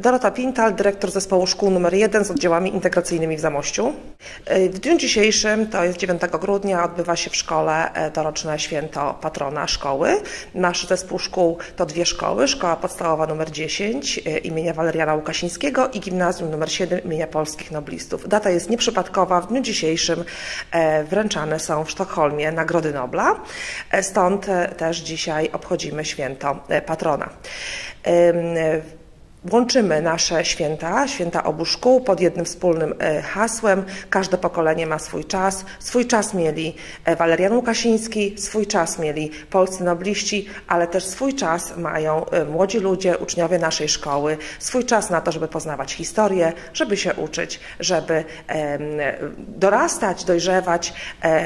Dorota Pintal, dyrektor zespołu szkół nr 1 z oddziałami integracyjnymi w Zamościu. E, w dniu dzisiejszym, to jest 9 grudnia, odbywa się w szkole e, doroczne święto patrona szkoły. Nasz zespół szkół to dwie szkoły, szkoła podstawowa nr 10 e, imienia Waleriana Łukasińskiego i gimnazjum nr 7 imienia polskich noblistów. Data jest nieprzypadkowa, w dniu dzisiejszym wręczane są w Sztokholmie Nagrody Nobla, stąd też dzisiaj obchodzimy święto patrona. Łączymy nasze święta, święta obu szkół pod jednym wspólnym e, hasłem. Każde pokolenie ma swój czas. Swój czas mieli e, Walerian Łukasiński, swój czas mieli polscy nobliści, ale też swój czas mają e, młodzi ludzie, uczniowie naszej szkoły. Swój czas na to, żeby poznawać historię, żeby się uczyć, żeby dorastać, dojrzewać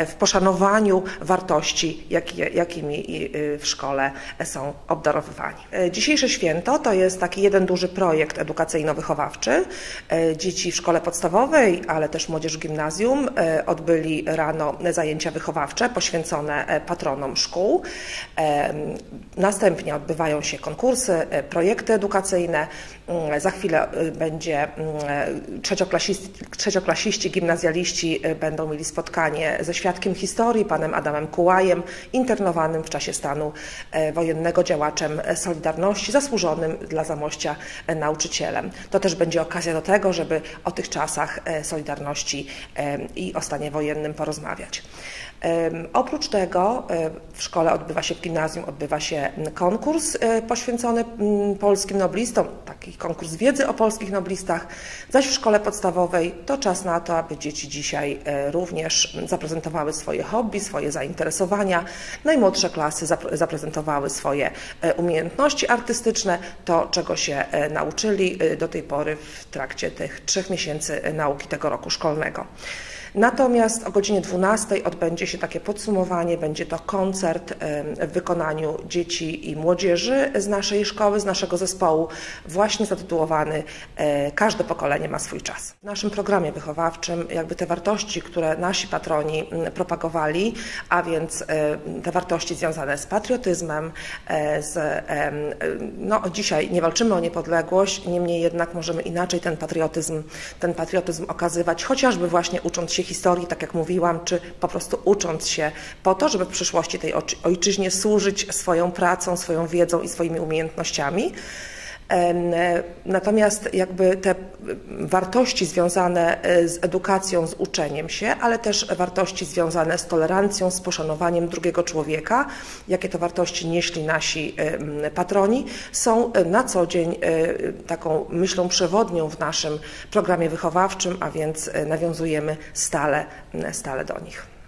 w poszanowaniu wartości, jakimi w szkole są obdarowywani. Dzisiejsze święto to jest taki jeden duży projekt edukacyjno-wychowawczy. E, dzieci w szkole podstawowej, ale też młodzież w gimnazjum e, odbyli rano zajęcia wychowawcze poświęcone e, patronom szkół. Następnie odbywają się konkursy, projekty edukacyjne. Mm, za chwilę będzie mm, trzecioklasiści, trzecioklasiści gimnazjaliści będą mieli spotkanie ze świadkiem historii, panem Adamem Kułajem, internowanym w czasie stanu wojennego działaczem Solidarności, zasłużonym dla Zamościa nauczycielem. To też będzie okazja do tego, żeby o tych czasach e, Solidarności e, i o stanie wojennym porozmawiać. Oprócz tego e, w szkole odbywa się, w gimnazjum odbywa się konkurs poświęcony polskim noblistom, taki konkurs wiedzy o polskich noblistach, zaś w szkole podstawowej to czas na to, aby dzieci dzisiaj również zaprezentowały swoje hobby, swoje zainteresowania. Najmłodsze klasy zaprezentowały swoje umiejętności artystyczne, to czego się nauczyli y, do tej pory w trakcie tych trzech miesięcy nauki tego roku szkolnego. Natomiast o godzinie 12 odbędzie się takie podsumowanie, będzie to koncert w wykonaniu dzieci i młodzieży z naszej szkoły, z naszego zespołu, właśnie zatytułowany e, Każde pokolenie ma swój czas. W naszym programie wychowawczym jakby te wartości, które nasi patroni propagowali, a więc e, te wartości związane z patriotyzmem, e, z, no dzisiaj nie walczymy o niepodległość, niemniej jednak możemy inaczej ten patriotyzm, ten patriotyzm okazywać, chociażby właśnie ucząc się się historii, tak jak mówiłam, czy po prostu ucząc się po to, żeby w przyszłości tej ojczyźnie służyć swoją pracą, swoją wiedzą i swoimi umiejętnościami. Natomiast jakby te wartości związane e, z edukacją, z uczeniem się, ale też wartości związane z tolerancją, z poszanowaniem drugiego człowieka, jakie to wartości nieśli nasi patroni, są na co dzień e, taką myślą przewodnią w naszym programie wychowawczym, a więc e, nawiązujemy stale, stale do nich.